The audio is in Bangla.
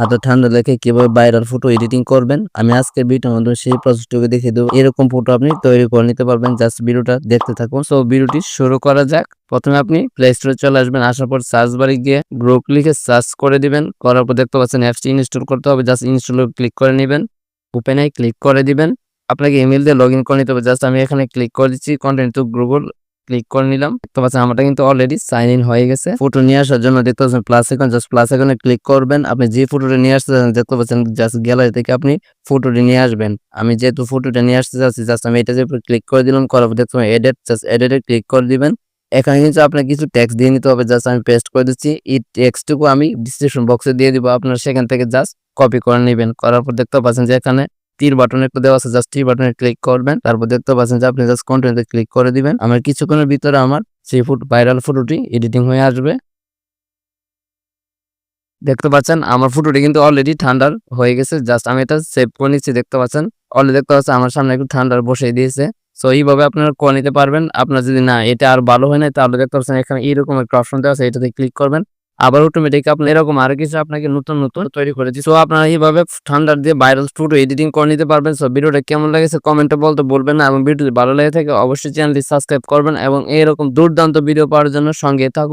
হাতে ঠান্ডা লেখে কীভাবে ভাইরাল ফটো এডিটিং করবেন, আমি আজকের ভিডিওর মাধ্যমে সেই প্রসেসটুকু দেখিয়ে দেবো। এরকম ফটো আপনি তৈরি করে নিতে পারবেন জাস্ট ভিডিওটা দেখতে থাকুন। সো ভিডিওটি শুরু করা যাক। প্রথমে আপনি প্লে স্টোরে চলে আসবেন, আসার পর সার্চ বারে গিয়ে গ্রুপ লিখে সার্চ করে দিবেন। করার পর দেখতে পাচ্ছেন অ্যাপসটি ইনস্টল করতে হবে জাস্ট ইনস্টল ক্লিক করে নেবেন। ওপেনে ক্লিক করে দিবেন। আপনাকে ইমেল দিয়ে লগ ইন করে নিতে হবে জাস্ট আমি এখানে ক্লিক করে দিচ্ছি কন্টেন্ট টু গ্রুপ ক্লিক করে নিলাম। দেখতে পাচ্ছেন, আমারটা কিন্তু অলরেডি সাইন ইন হয়ে গেছে। ফটো নিয়ে আসার জন্য দেখতে পাচ্ছেন প্লাস এখন জাস্ট প্লাস এখানে ক্লিক করবেন। আপনি যে ফটোটা নিয়ে আসতে চান দেখতে পাচ্ছেন জাস্ট গ্যালারি থেকে আপনি ফটোটি নিয়ে আসবেন। আমি যেহেতু ফটোটা নিয়ে আসতে চাচ্ছি জাস্ট আমি এটা যে ক্লিক করে দিলাম, করার পর দেখতে পাবেন এডিট জাস্ট এডিটে ক্লিক করে দিবেন। এখানে কিন্তু আপনার কিছু ট্যাক্স দিয়ে নিতে হবে জাস্ট আমি পেস্ট করে দিচ্ছি। এই টেক্সটুকু আমি ডিসক্রিপশন বক্সে দিয়ে দিব, আপনারা সেখান থেকে জাস্ট কপি করে নেবেন। করার পর দেখতে পাচ্ছেন যে এখানে তীর বাটন একটা দেওয়া আছে জাস্ট তীর বাটনে ক্লিক করবেন। তারপর দেখতে পাচ্ছেন যে আপনি জাস্ট কন্টেন্টে ক্লিক করে দিবেন। আমার কিছুক্ষণের ভিতরে আমার সেই ফুট ভাইরাল ফটোটি এডিটিং হয়ে আসবে। দেখতে পাচ্ছেন, আমার ফটোটি কিন্তু অলরেডি ঠান্ডার হয়ে গেছে। জাস্ট আমি এটা সেভ করে নিচ্ছি, দেখতে পাচ্ছেন। অলরেডি দেখতে পাচ্ছেন, আমার সামনে একটু ঠান্ডার বসিয়ে দিয়েছে। সো এইভাবে আপনারা করে নিতে পারবেন। আপনার যদি না, এটা আর ভালো হয় না, তাহলে দেখতে পাচ্ছেন এখানে এইরকম একটা অপশন দেওয়া আছে, এটাতে ক্লিক করবেন। আবার অটোমেটিক আপনি এরকম আরও কিছু আপনাকে নতুন নতুন তৈরি করে দিচ্ছি। আপনারা এইভাবে ঠান্ডার দিয়ে ভাইরাল ফটো এডিটিং করে নিতে পারবেন। সো ভিডিওটা কেমন লাগেছে কমেন্টে বলতে বলবেন না এবং ভিডিওটি ভালো লেগে থাকে অবশ্যই চ্যানেলটি সাবস্ক্রাইব করবেন এবং এরকম দুর্দান্ত ভিডিও পাওয়ার জন্য সঙ্গে থাকুন।